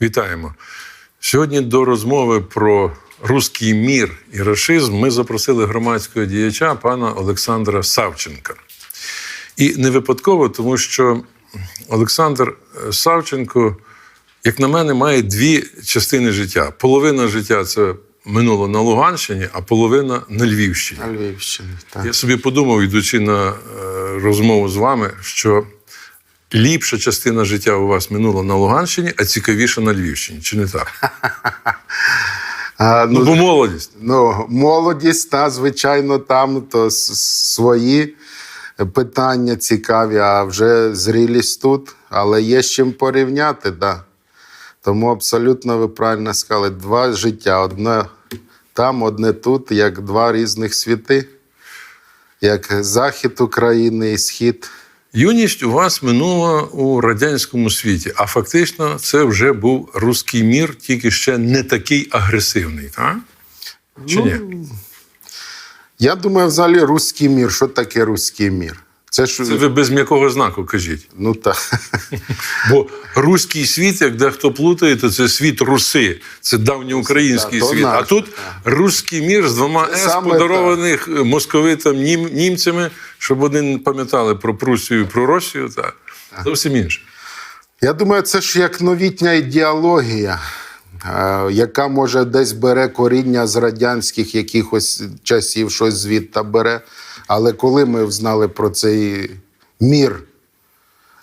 Вітаємо. Сьогодні до розмови про руський мір і рашизм ми запросили громадського діяча пана Олександра Савченка. І не випадково, тому що Олександр е, Савченко, як на мене, має дві частини життя. Половина життя це минуло на Луганщині, а половина на Львівщині. На Львівщині. Так. Я собі подумав, йдучи на е, розмову з вами, що ліпша частина життя у вас минула на Луганщині, а цікавіша на Львівщині. Чи не так? А, Ну, ну, бо молодість. ну, молодість, та, звичайно, там то свої питання цікаві, а вже зрілість тут, але є з чим порівняти, да. Тому абсолютно ви правильно сказали, два життя. Одне там, одне тут, як два різних світи, як захід України і схід. Юність у вас минула у радянському світі, а фактично це вже був руський мір, тільки ще не такий агресивний, так? Чи ні? Я думаю, взагалі руський мір. Що таке руський мір? Це ж Це ви без м'якого знаку кажіть. ну так. Бо руський світ, як дехто плутає, то це світ руси, це давньоукраїнський Так, то світ. наш, а тут так. руський мір з двома Це С, подарованих московитам нім, німцями, щоб вони не пам'ятали про Прусію про Росію. Так. Зовсім інше. Я думаю, це ж як новітня ідеологія, е, яка може десь бере коріння з радянських якихось часів, щось звідти бере. Але коли ми знали про цей мір,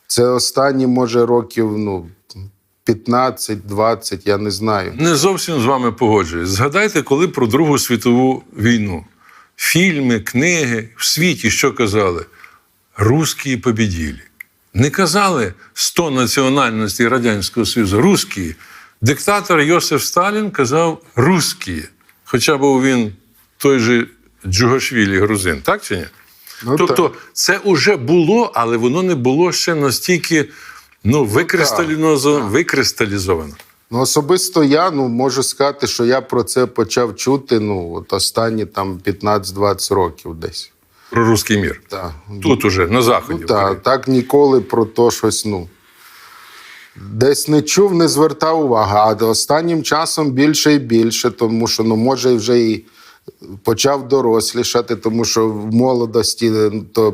це останні, може, років ну, 15-20, я не знаю. Не зовсім з вами погоджуюсь. Згадайте, коли про Другу світову війну. Фільми, книги в світі що казали? Русські побіділі. Не казали 100 національностей Радянського Союзу. Русські. Диктатор Йосиф Сталін казав русські. Хоча був він той же Джугашвілі грузин, так чи ні? Ну, тобто так. це вже було, але воно не було ще настільки ну, викристалізовано. викристалізовано. Ну, особисто я ну, можу сказати, що я про це почав чути ну, от останні там 15-20 років десь. Про руський мір. Так. Тут уже, на заході. Ну, так, так ніколи про то щось, ну. Десь не чув, не звертав уваги. А останнім часом більше і більше, тому що ну, може вже і почав дорослішати, тому що в молодості ну, то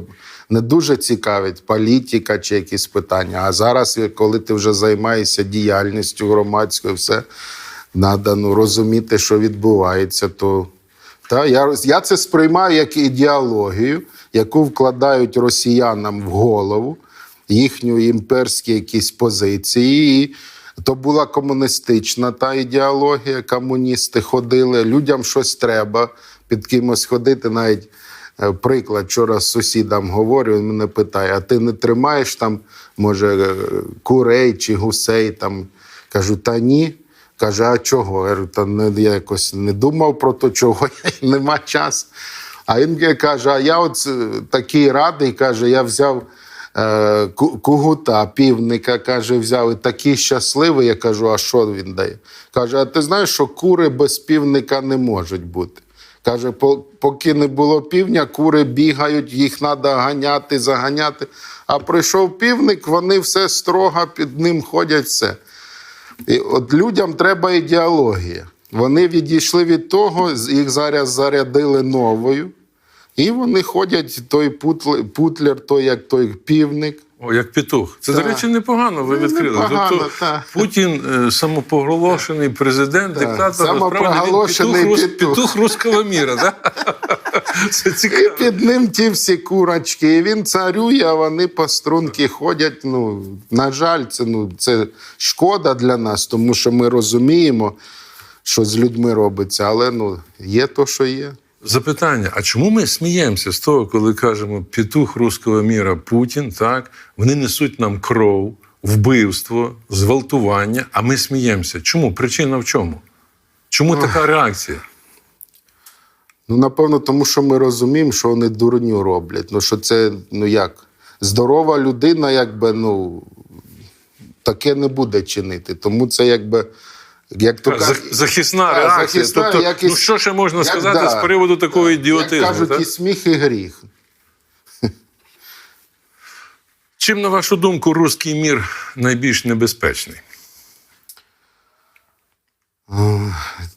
не дуже цікавить політика чи якісь питання. А зараз, коли ти вже займаєшся діяльністю громадською, все треба ну, розуміти, що відбувається, то та, я, я це сприймаю як ідеологію, яку вкладають росіянам в голову, їхню імперські якісь позиції. І то була комуністична та ідеологія, комуністи ходили, людям щось треба, під кимось ходити. Навіть е, приклад, вчора з сусідам говорю, він мене питає: а ти не тримаєш там, може, е, курей чи гусей? Там? Кажу, та ні. Каже, а чого? Я кажу, та не, я якось не думав про то, чого нема часу. А він каже: а я от е, такий радий, каже, я взяв кугута, півника, каже, взяв і такий щасливий. Я кажу, а що він дає? Каже, а ти знаєш, що кури без півника не можуть бути. Каже, поки не було півня, кури бігають, їх треба ганяти, заганяти. А прийшов півник, вони все строго під ним ходять, все. І от людям треба ідеологія. Вони відійшли від того, їх зараз зарядили новою, і вони ходять, той путлер, путлер той як той півник. О, як петух. Це, до речі, непогано ви Ну, відкрили. непогано, тобто так. Путін е, самопоголошений президент, Так. диктатор, Самопроголошений петух, петух. петух руського міра. Да? Це І під ним ті всі курочки. І він царює, а вони по струнки ходять. Ну, на жаль, це, ну, це шкода для нас, тому що ми розуміємо, що з людьми робиться, але ну, є то, що є. Запитання: а чому ми сміємося з того, коли кажемо петух руського міра Путін? Так вони несуть нам кров, вбивство, зґвалтування, а ми сміємося. Чому? Причина в чому? Чому така реакція? Ну, напевно, тому що ми розуміємо, що вони дурню роблять. Ну, що це, ну як, здорова людина, якби, ну, таке не буде чинити. Тому це якби. Як то кажуть, Захисна реакція. захисна, тобто, як і- ну що ще можна як, сказати да, з приводу такого ідіотизму? Як кажуть, так? і сміх, і гріх. Чим, на вашу думку, руський мір найбільш небезпечний?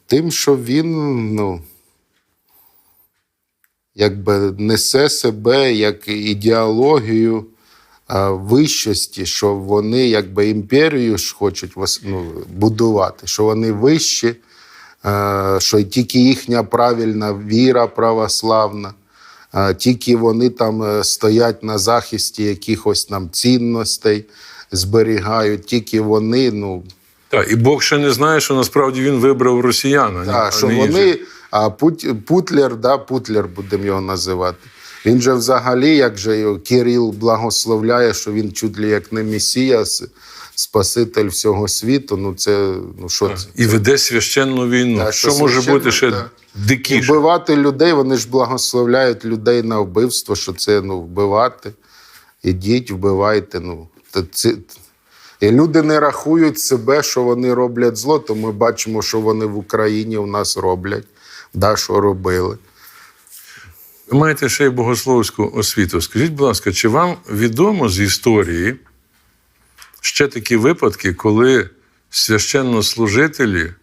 Тим, що він, ну, якби несе себе як ідеологію вищості, що вони якби імперію ж хочуть ну, будувати, що вони вищі, що тільки їхня правильна віра православна, тільки вони там е, стоять на захисті якихось нам цінностей, зберігають, тільки вони, ну. Так, і Бог ще не знає, що насправді він вибрав росіян. Так, а що не вони, а Путлер, да, Путлер будемо його називати. Він же взагалі, як же його Кирил благословляє, що він чуть ли як не месія, спаситель всього світу. Ну це ну що це? І веде священну війну. Так, що може бути ще так. Дикіше? вбивати людей, вони ж благословляють людей на вбивство, що це ну, вбивати. Ідіть, вбивайте. Ну, це... І люди не рахують себе, що вони роблять зло, то ми бачимо, що вони в Україні у нас роблять, да, що робили. Маєте ще й богословську освіту. Скажіть, будь ласка, чи вам відомо з історії ще такі випадки, коли священнослужителі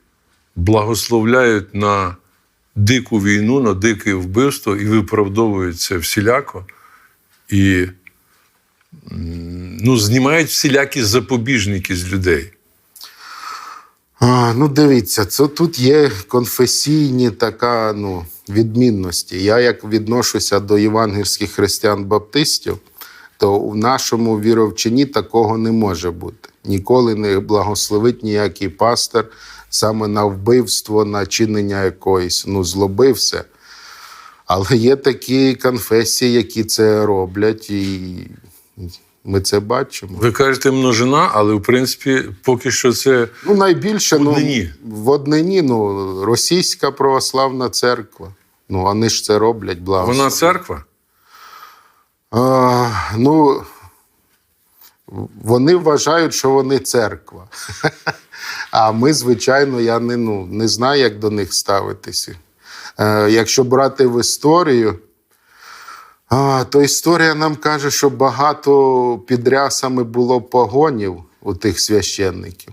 благословляють на дику війну, на дике вбивство і виправдовують це всіляко, і ну, знімають всілякі запобіжники з людей? А, ну, дивіться, це тут є конфесійні така ну, відмінності. Я як відношуся до євангельських християн-баптистів, то в нашому віровчині такого не може бути. Ніколи не благословить ніякий пастор саме на вбивство, на чинення якоїсь ну, злоби. Але є такі конфесії, які це роблять, і ми це бачимо. Ви кажете множина, але в принципі поки що це Ну, найбільше В однині. Ну, в однині ну, російська православна церква. Ну, вони ж це роблять, благо. вона церква. А, ну, вони вважають, що вони церква. А ми, звичайно, я не, ну, не знаю, як до них ставитися. Е, якщо брати в історію, а, то історія нам каже, що багато під рясами було погонів у тих священників.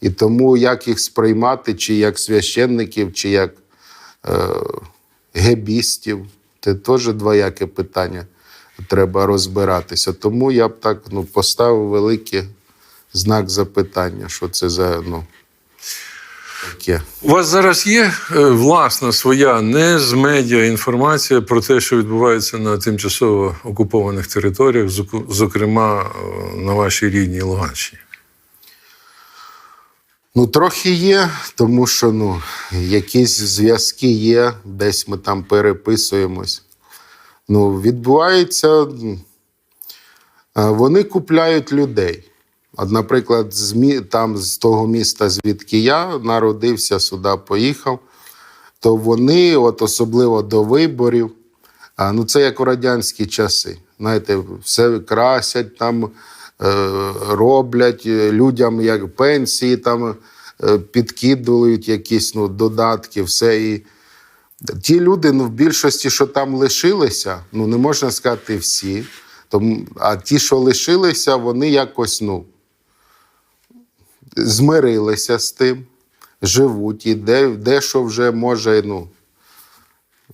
І тому як їх сприймати, чи як священників, чи як е, гебістів, це теж двояке питання. Треба розбиратися. Тому я б так ну, поставив великий знак запитання, що це за ну, таке. У вас зараз є е, власна своя не з медіа інформація про те, що відбувається на тимчасово окупованих територіях, зокрема е, на вашій рідній Луганщині. Ну, трохи є, тому що ну, якісь зв'язки є, десь ми там переписуємось. Ну, відбувається, вони купляють людей. От, наприклад, з, там, з того міста, звідки я народився, сюди поїхав, то вони, от особливо до виборів, ну це як у радянські часи. Знаєте, все красять там, е, роблять е, людям як пенсії, там е, підкидують якісь ну, додатки, все. І ті люди, ну, в більшості, що там лишилися, ну не можна сказати всі. Тому, а ті, що лишилися, вони якось ну, змирилися з тим, живуть, і де, дещо вже може, ну,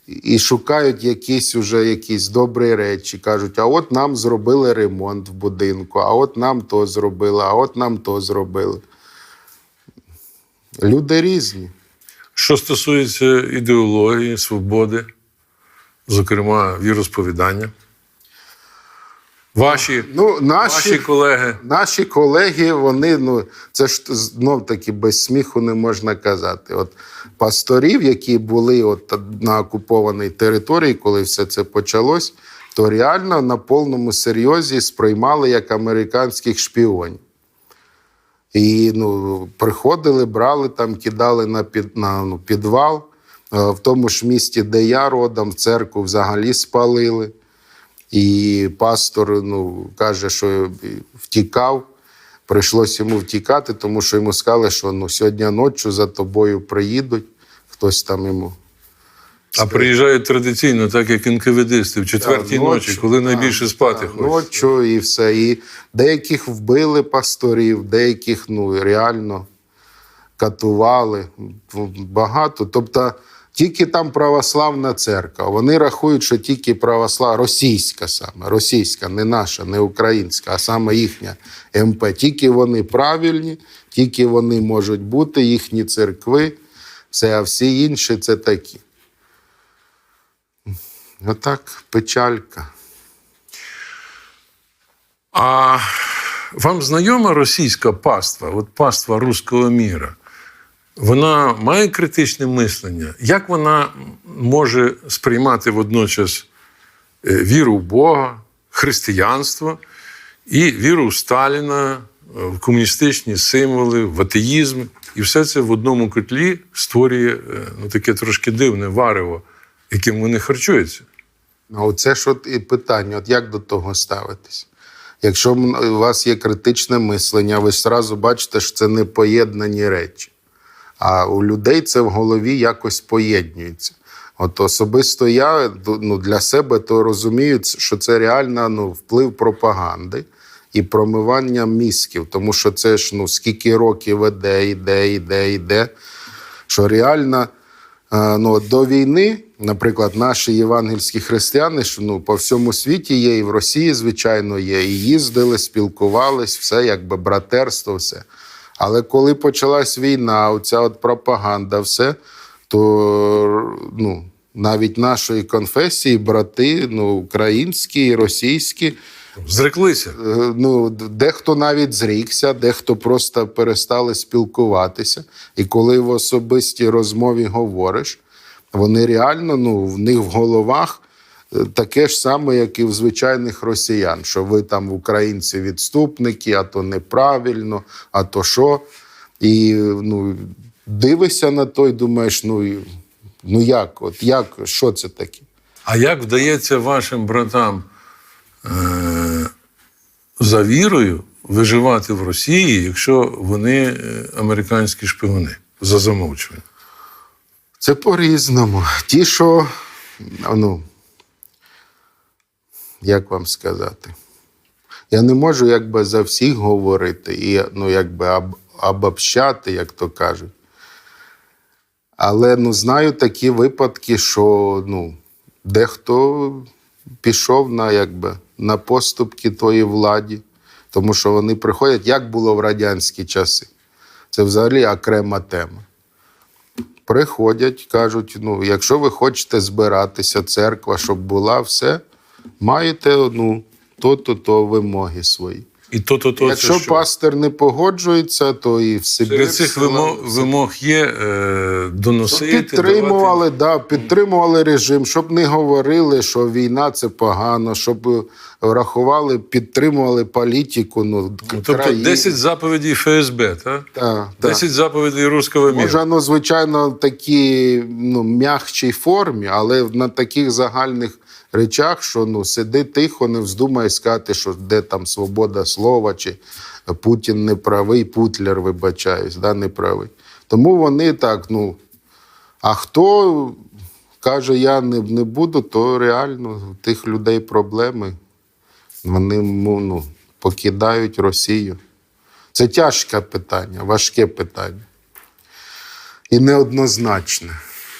і шукають якісь уже якісь добрі речі. Кажуть, а от нам зробили ремонт в будинку, а от нам то зробили, а от нам то зробили. Люди різні. Що стосується ідеології, свободи, зокрема віросповідання, ваші, Ну, наші, ваші колеги. наші колеги, вони, ну, це ж знов таки без сміху не можна казати. От пасторів, які були от на окупованій території, коли все це почалось, то реально на повному серйозі сприймали як американських шпіонів. І ну, приходили, брали там, кидали на, під, на ну, підвал. Е, В тому ж місті, де я родом, церкву взагалі спалили. І пастор ну, каже, що втікав. Прийшлося йому втікати, тому що йому сказали, що ну, сьогодні ночі за тобою приїдуть. Хтось там йому. А приїжджають традиційно, так як інкавідисти, в четвертій Так, ночі, коли найбільше спати так, хочеться. Ночі і все. І деяких вбили пасторів, деяких ну, реально катували багато. Тобто тільки там православна церква. Вони рахують, що тільки православ, російська саме, російська, не наша, не українська, а саме їхня МП. Тільки вони правильні, тільки вони можуть бути, їхні церкви, все, а всі інші це такі. Отак, печалька. А вам знайома російська паства, от паства руського міра? Вона має критичне мислення. Як вона може сприймати водночас е, віру в Бога, християнство і віру в Сталіна, е, в комуністичні символи, в атеїзм? І все це в одному котлі створює е, ну, таке трошки дивне варево, яким вони харчуються. А оце ж от і питання: от як до того ставитись? Якщо у вас є критичне мислення, ви ж зразу бачите, що це не поєднані речі. А у людей це в голові якось поєднується. От особисто я ну, для себе то розумію, що це реально ну, вплив пропаганди і промивання мізків, тому що це ж ну, скільки років іде, іде, іде, іде, що реально е, ну, до війни, наприклад, наші євангельські християни, що ну, по всьому світі є, і в Росії, звичайно, є, і їздили, спілкувались, все якби братерство, все. Але коли почалась війна, оця от пропаганда, все, то ну, навіть нашої конфесії, брати, ну, українські і російські, Зреклися. Е, ну, дехто навіть зрікся, дехто просто перестали спілкуватися. І коли в особистій розмові говориш, вони реально ну, в них в головах таке ж саме, як і в звичайних росіян, що ви там українці відступники, а то неправильно, а то що. І ну, дивишся на то і думаєш, ну, ну як, от як, що це таке? А як вдається вашим братам е- за вірою виживати в Росії, якщо вони е, американські шпигуни за замовчуванням? Це по-різному. Ті, що, ну, як вам сказати, я не можу якби за всіх говорити і ну, якби об, обобщати, як то кажуть. Але ну, знаю такі випадки, що ну, дехто пішов на, якби, на поступки тої владі, тому що вони приходять, як було в радянські часи. Це взагалі окрема тема приходять, кажуть: ну, якщо ви хочете збиратися, церква, щоб була, все, маєте ну, то-то, то вимоги свої. І то, то, то, Якщо це що? пастир не погоджується, то і в Сибір. Серед цих вимог, вимог є е, доносити. Підтримували, да, підтримували режим, щоб не говорили, що війна це погано, щоб е, рахували, підтримували політику. Ну. Тобто країн. 10 заповідей ФСБ, так? Та, та. 10 заповідей руського міра. Може, ну, звичайно, в такій ну, м'якшій формі, але на таких загальних речах, що ну, сиди тихо, не вздумай сказати, що де там свобода слова, чи Путін не правий, Путлер, вибачаюсь, да, не правий. Тому вони так, ну. А хто каже, я не, не буду, то реально в тих людей проблеми. Вони ну, ну, покидають Росію. Це тяжке питання, важке питання і неоднозначне,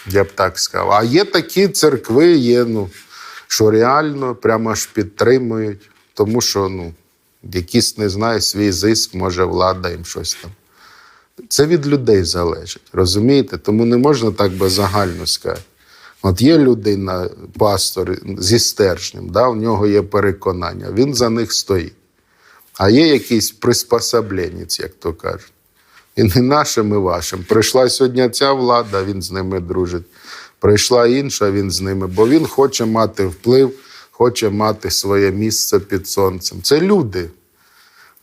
я б так сказав. А є такі церкви, є, ну, що реально прямо аж підтримують, тому що ну, якийсь, не знаю, свій зиск, може, влада їм щось там. Це від людей залежить, розумієте? Тому не можна так би загально сказати. От є людина, пастор зі стержнем, да, у нього є переконання, він за них стоїть. А є якийсь приспособленець, як то кажуть. І не нашим, і вашим. Прийшла сьогодні ця влада, він з ними дружить. Прийшла інша, він з ними, бо він хоче мати вплив, хоче мати своє місце під сонцем. Це люди.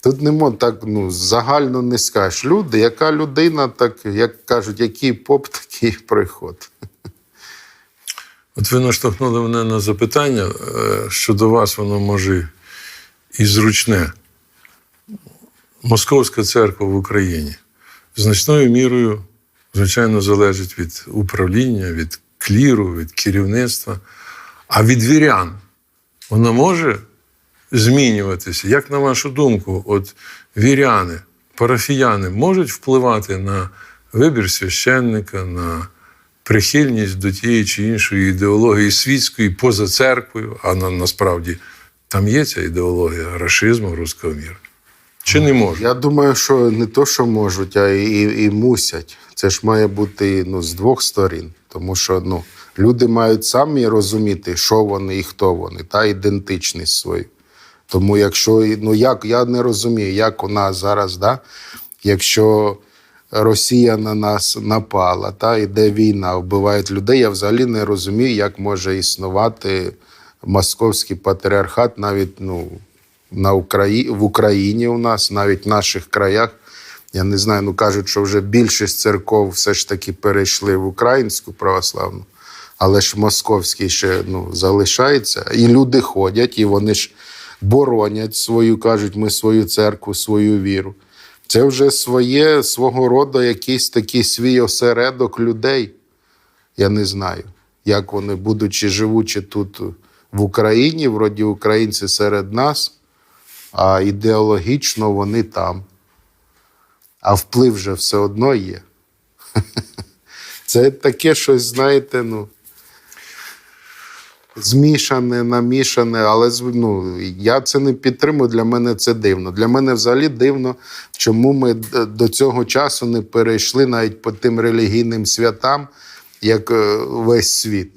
Тут не можна так ну, загально не скажеш. Люди, яка людина, так, як кажуть, який поп, такий приход. От ви наштовхнули мене на запитання, е, що до вас воно може і зручне. Московська церква в Україні значною мірою, звичайно, залежить від управління, від кліру, від керівництва. А від вірян вона може змінюватися. Як на вашу думку, от віряни, парафіяни можуть впливати на вибір священника, на прихильність до тієї чи іншої ідеології світської поза церквою, а на, насправді там є ця ідеологія рашизму руського міра. Чи не може? Я думаю, що не то, що можуть, а і, і, і мусять. Це ж має бути ну, з двох сторін. Тому що ну, люди мають самі розуміти, що вони і хто вони, та ідентичність свою. Тому якщо ну як я не розумію, як у нас зараз, да, якщо Росія на нас напала, та іде війна, вбивають людей, я взагалі не розумію, як може існувати московський патріархат навіть ну, на Украї... в Україні у нас, навіть в наших краях. Я не знаю, ну кажуть, що вже більшість церков все ж таки перейшли в українську православну, але ж московський ще ну, залишається. І люди ходять, і вони ж боронять свою, кажуть, ми свою церкву, свою віру. Це вже своє свого роду якийсь такий свій осередок людей. Я не знаю, як вони, будучи живучи тут в Україні, вроді українці серед нас, а ідеологічно вони там. А вплив вже все одно є. Це таке щось, знаєте, ну. Змішане, намішане, але ну, я це не підтримую. Для мене це дивно. Для мене взагалі дивно, чому ми до цього часу не перейшли навіть по тим релігійним святам, як е, весь світ.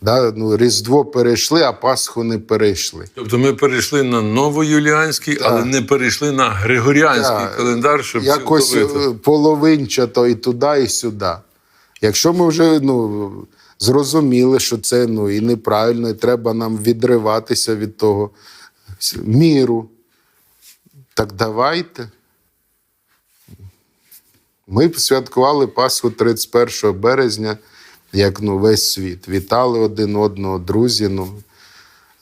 Да? Ну, Різдво перейшли, а Пасху не перейшли. Тобто ми перейшли на новоюліанський, але не перейшли на григоріанський Так. календар, щоб якось е, половинчато і туди, і сюди. Якщо ми вже ну, зрозуміли, що це ну, і неправильно, і треба нам відриватися від того міру, так давайте. Ми святкували Пасху 31 березня, як ну, весь світ. Вітали один одного, друзі. Ну,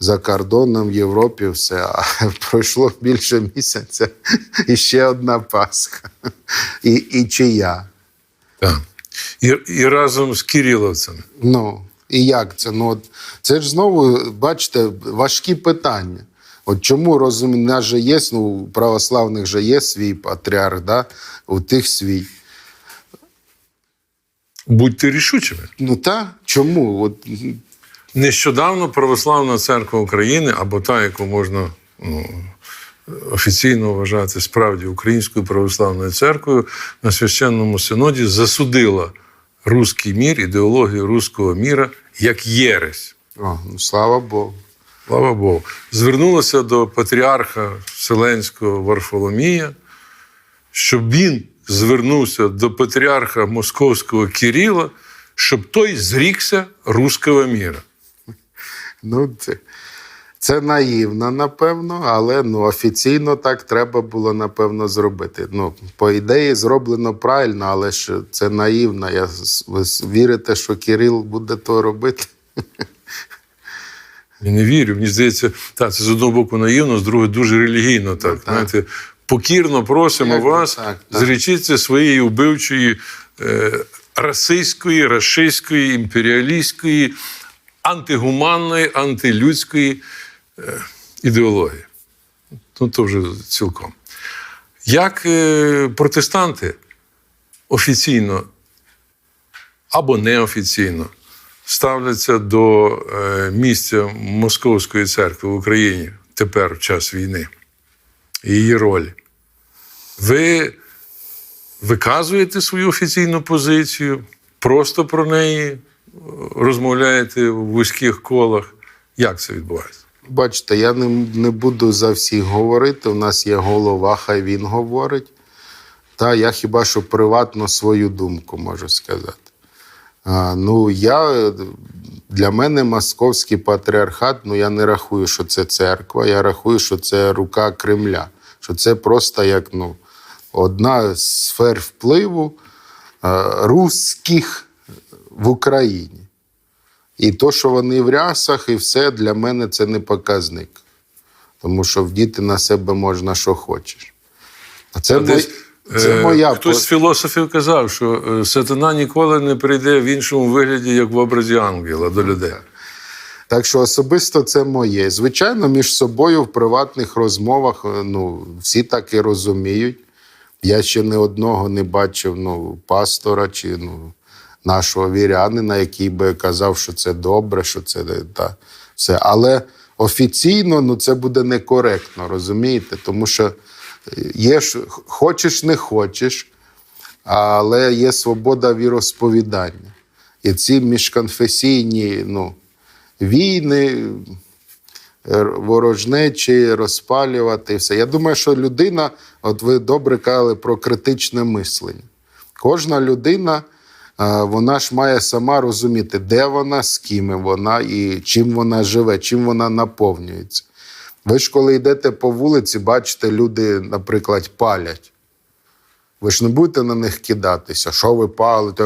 за кордоном в Європі все. А пройшло більше місяця і ще одна Пасха. І, і чия. Так. І, і разом з кириловцями. Ну, і як це? Ну, от, це ж знову, бачите, важкі питання. От чому розумію, нас же є, ну, у православних же є свій патріарх, да? у тих свій. Будьте рішучими. Ну та чому? От, Нещодавно Православна церква України, або та, яку можна ну, офіційно вважати справді Українською православною церквою, на священному синоді засудила руський мір, ідеологію руського міра як єресь. о, ну, слава Богу. Слава Богу. Звернулася до патріарха Вселенського Варфоломія, щоб він звернувся до патріарха Московського Кирила, щоб той зрікся руського міра. Ну, це, це наївно, напевно, але ну, офіційно так треба було, напевно, зробити. Ну, по ідеї, зроблено правильно, але ж це наївно. Я, ви вірите, що Кирил буде то робити? Я не вірю. Мені здається, так, це з одного боку наївно, з другого дуже релігійно. Так, так. знаєте, покірно просимо Як вас, так, так. зречіться своєї вбивчої е, расистської, рашистської, імперіалістської, антигуманної, антилюдської е, ідеології. Ну, то вже цілком. Як е, протестанти офіційно або неофіційно ставляться до е, місця Московської церкви в Україні тепер в час війни її ролі. Ви виказуєте свою офіційну позицію, просто про неї е, розмовляєте в вузьких колах. Як це відбувається? Бачите, я не, не буду за всіх говорити. У нас є голова, хай він говорить. Та я хіба що приватно свою думку можу сказати. А, ну, я, для мене московський патріархат, ну я не рахую, що це церква, я рахую, що це рука Кремля. Що це просто як ну, одна з сфер впливу е, русських в Україні. І то, що вони в рясах, і все для мене це не показник. Тому що вдіти на себе можна, що хочеш. А це, А десь, це е, моя Хтось з філософів казав, що е, сатана ніколи не прийде в іншому вигляді, як в образі ангела до людей. Так що особисто це моє. Звичайно, між собою в приватних розмовах е, ну, всі так і розуміють. Я ще не одного не бачив ну, пастора чи ну, нашого вірянина, який би казав, що це добре, що це та, все. Але офіційно ну, це буде некоректно, розумієте? Тому що є хочеш, не хочеш, але є свобода віросповідання. І ці міжконфесійні ну, війни, е, ворожнечі, розпалювати все. Я думаю, що людина, от ви добре казали про критичне мислення. Кожна людина, е, вона ж має сама розуміти, де вона, з ким вона і чим вона живе, чим вона наповнюється. Ви ж, коли йдете по вулиці, бачите, люди, наприклад, палять. Ви ж не будете на них кидатися, що ви палите.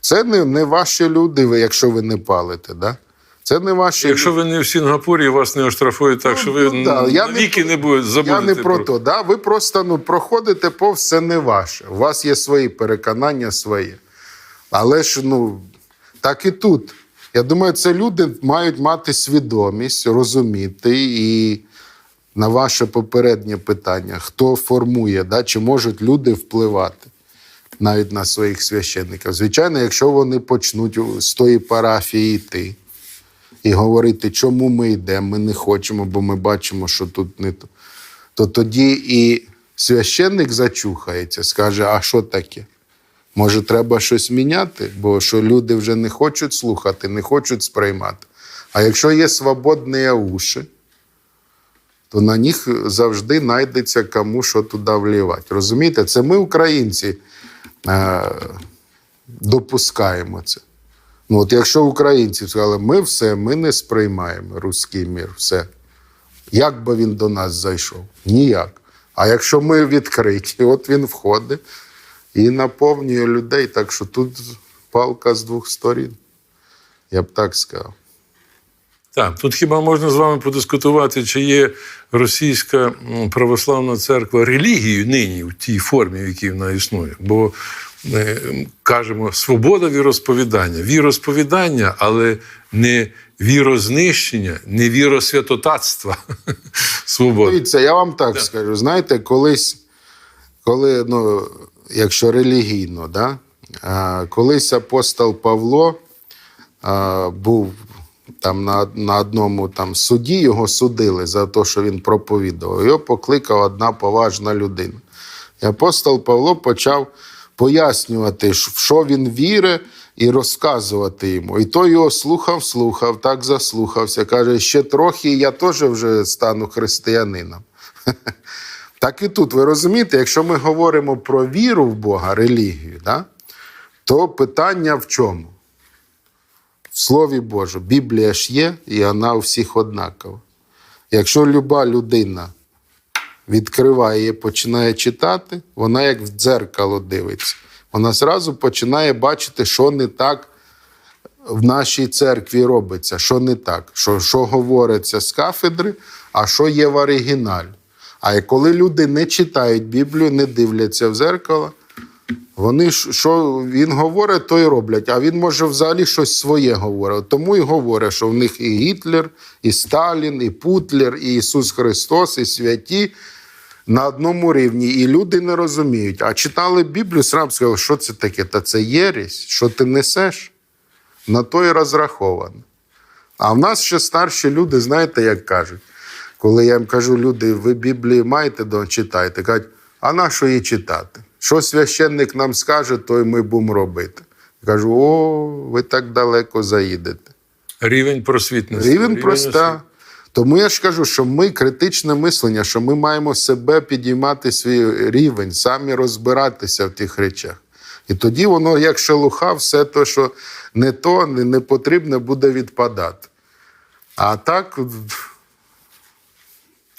Це не, не ваші люди, ви, якщо ви не палите. Да? Це не ваші Якщо ви не в Сінгапурі, вас не оштрафують так, що ви ну, да, я не не будете забудете. Я не про то, да? ви просто ну, проходите повз, це не ваше. У вас є свої переконання свої. Але ж ну, так і тут. Я думаю, це люди мають мати свідомість, розуміти і на ваше попереднє питання, хто формує, да? чи можуть люди впливати навіть на своїх священників. Звичайно, якщо вони почнуть з тої парафії йти і говорити, чому ми йдемо, ми не хочемо, бо ми бачимо, що тут не то. То тоді і священник зачухається, скаже: а що таке? Може, треба щось міняти, бо що люди вже не хочуть слухати, не хочуть сприймати. А якщо є свободні уші, то на них завжди знайдеться кому що туди влівати. Розумієте, це ми, українці, е, допускаємо це. Ну, от якщо українці сказали, ми все, ми не сприймаємо руський мір, все. Як би він до нас зайшов? Ніяк. А якщо ми відкриті, от він входить і наповнює людей. Так що тут палка з двох сторін. Я б так сказав. Так, тут хіба можна з вами подискутувати, чи є російська православна церква релігією нині в тій формі, в якій вона існує. Бо е, кажемо, свобода віросповідання, віросповідання, але не вірознищення, не віросвятотатства. Свобода. Дивіться, я вам так скажу. Знаєте, колись, коли, ну, якщо релігійно, да, колись апостол Павло був там на, на одному там суді, його судили за те, що він проповідував. Його покликав одна поважна людина. І апостол Павло почав пояснювати, в що він вірить, і розказувати йому. І той його слухав, слухав, так заслухався. Каже, ще трохи, і я теж вже стану християнином. Так і тут, ви розумієте, якщо ми говоримо про віру в Бога, релігію, да, то питання в чому? В Слові Божу. Біблія ж є, і вона у всіх однакова. Якщо люба людина відкриває її, починає читати, вона як в дзеркало дивиться. Вона зразу починає бачити, що не так в нашій церкві робиться, що не так, що, що говориться з кафедри, а що є в оригіналі. А коли люди не читають Біблію, не дивляться в зеркало, вони що він говорить, то й роблять. А він може взагалі щось своє говорить. Тому і говорить, що в них і Гітлер, і Сталін, і Путлер, і Ісус Христос, і святі на одному рівні. І люди не розуміють. А читали Біблію, сразу сказали, що це таке? Та це єресь, що ти несеш? На то і розраховано. А в нас ще старші люди, знаєте, як кажуть, коли я їм кажу, люди, ви Біблії маєте, то читайте. Кажуть, а на що її читати? Що священник нам скаже, то й ми будемо робити. Я кажу: о, ви так далеко заїдете. Рівень просвітності. Рівень проста. освіти. Тому я ж кажу, що ми критичне мислення, що ми маємо себе підіймати свій рівень, самі розбиратися в тих речах. І тоді воно, як шелуха, все те, що не то, не потрібне, буде відпадати. А так,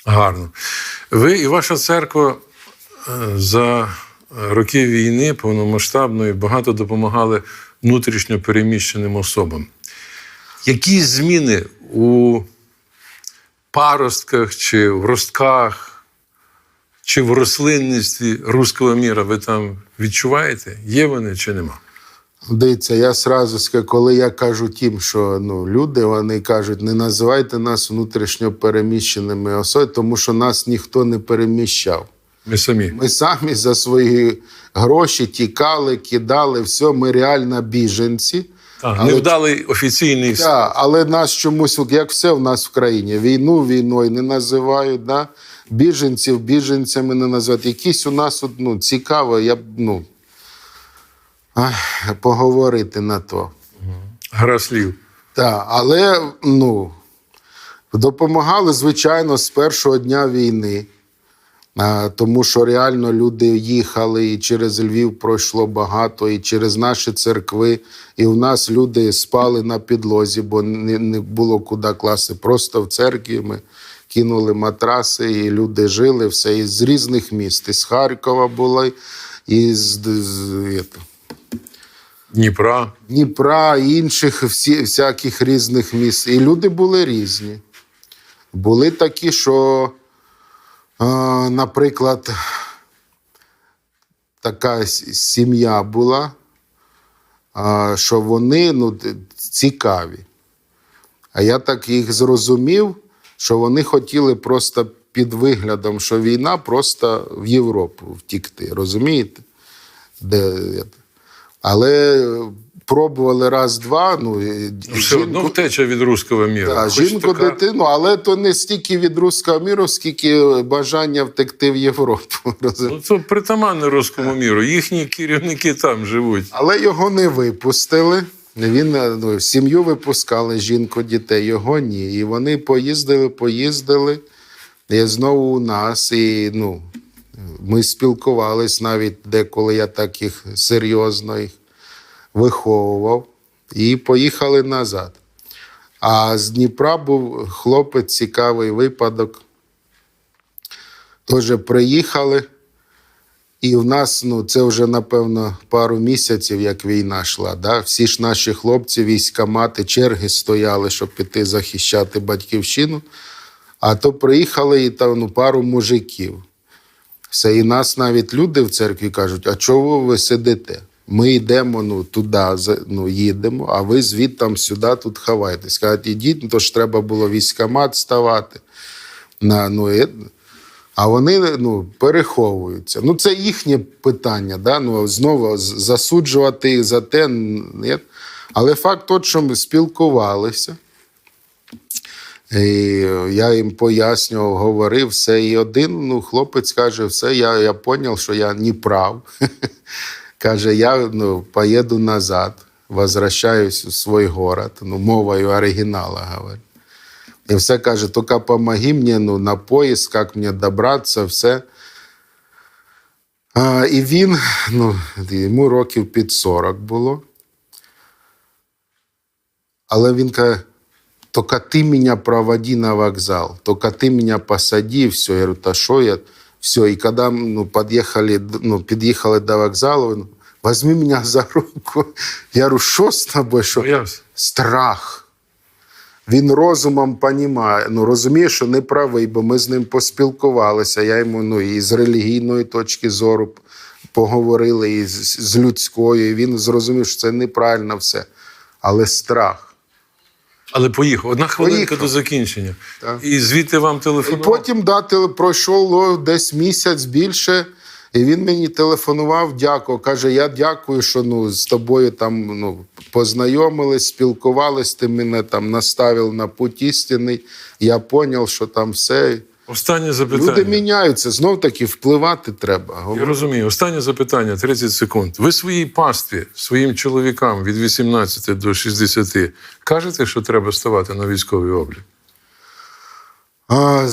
Гарно. Ви і ваша церква е, за роки війни повномасштабної багато допомагали внутрішньо переміщеним особам. Які зміни у паростках чи в ростках, чи в рослинництві руського міра ви там відчуваєте? Є вони чи нема? Дивіться, я сразу скажу, коли я кажу тим, що ну, люди вони кажуть, не називайте нас внутрішньо переміщеними особами, тому що нас ніхто не переміщав. Ми самі. Ми самі за свої гроші тікали, кидали, все, ми реально біженці. Так, Але невдалий офіційний Так, але нас чомусь, як все в нас в країні, війну війною не називають, да? біженців біженцями не називають. Якісь у нас ну, цікаво, я б ну, поговорити на то. гра слів. Так, але ну, допомагали, звичайно, з першого дня війни. Тому що реально люди їхали, і через Львів пройшло багато, і через наші церкви. І в нас люди спали на підлозі, бо не, було куди класти. Просто в церкві ми кинули матраси, і люди жили все із різних міст. Із Харкова були, і з, з, Дніпра. Дніпра, інших всі, всяких різних міст. І люди були різні. Були такі, що, е, наприклад, така сім'я була, е, що вони ну, цікаві. А я так їх зрозумів, що вони хотіли просто під виглядом, що війна просто в Європу втікти. Розумієте? Де, але пробували раз-два. Ну, і Все одно втеча від руського міра. та, жінку, така- дитину, але то не стільки від руського міру, скільки бажання втекти в Європу. Ну, це притаманне руському міру. Їхні керівники там живуть. Але його не випустили. Він ну, сім'ю випускали, жінку, дітей, його ні. І вони поїздили, поїздили. І знову у нас. І ну, ми спілкувались навіть деколи я так їх серйозно їх виховував. І поїхали назад. А з Дніпра був хлопець, цікавий випадок. Теж приїхали. І в нас, ну, це вже, напевно, пару місяців, як війна йшла. Да? Всі ж наші хлопці, військомати, черги стояли, щоб піти захищати батьківщину. А то приїхали і там ну, пару мужиків. Все, і нас навіть люди в церкві кажуть: а чого ви сидите? Ми йдемо ну, туди, ну, їдемо, а ви звідти сюди тут ховаєтесь. Кажуть, ідіть, ну, то ж треба було військомат ставати. На, ну, а вони ну, переховуються. Ну, це їхнє питання. Да? Ну, знову засуджувати за те. Ні. Але факт тот, що ми спілкувалися. І я їм пояснював, говорив все. І один ну, хлопець каже: все, я, я зрозумів, що я не прав. каже, я ну, поїду назад, возвращаюсь у свій город, ну, мовою оригінала говорю. І все каже, тільки помоги мені ну, на поїзд, як мені добратися, все. А, і він, ну, йому років під 40 було. Але він каже, тільки ти мене проводи на вокзал, тільки ти мене посади, все. Я говорю, та що я? Все, і коли ну, під'їхали, ну, під'їхали до вокзалу, він, возьми мене за руку. Я говорю, що з тобою? Що? Страх. Він розумом понімає, ну, розуміє, що не правий, бо ми з ним поспілкувалися. Я йому ну, і з релігійної точки зору поговорили, і з, з людської. І він зрозумів, що це неправильно все. Але страх. Але поїхав. Одна хвилинка Поїхав. до закінчення. Так. І звідти вам І телефонував. потім дати пройшло десь місяць більше. І він мені телефонував, дякував. Каже: Я дякую, що ну, з тобою там ну, познайомились, спілкувались, ти мене там наставив на путь істинний. Я зрозумів, що там все. Останнє запитання. Люди міняються, знов таки впливати треба. Я розумію. Останнє запитання 30 секунд. Ви своїй пастві, своїм чоловікам від 18 до 60 кажете, що треба ставати на військовий облік? А,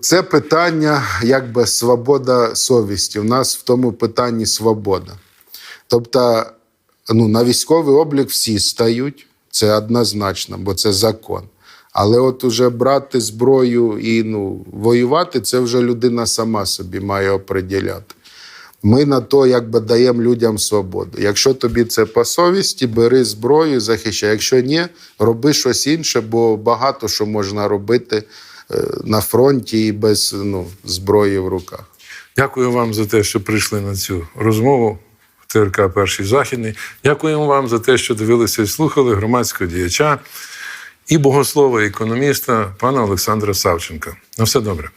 Це питання, якби свобода совісті. У нас в тому питанні свобода. Тобто, ну, на військовий облік всі стають, це однозначно, бо це закон. Але от уже брати зброю і ну, воювати, це вже людина сама собі має оприділяти. Ми на то якби даємо людям свободу. Якщо тобі це по совісті, бери зброю, захищай. Якщо ні, роби щось інше, бо багато що можна робити е, на фронті і без ну, зброї в руках. Дякую вам за те, що прийшли на цю розмову ТРК Перший Західний. Дякуємо вам за те, що дивилися і слухали громадського діяча і богослова, економіста пана Олександра Савченка. На все добре.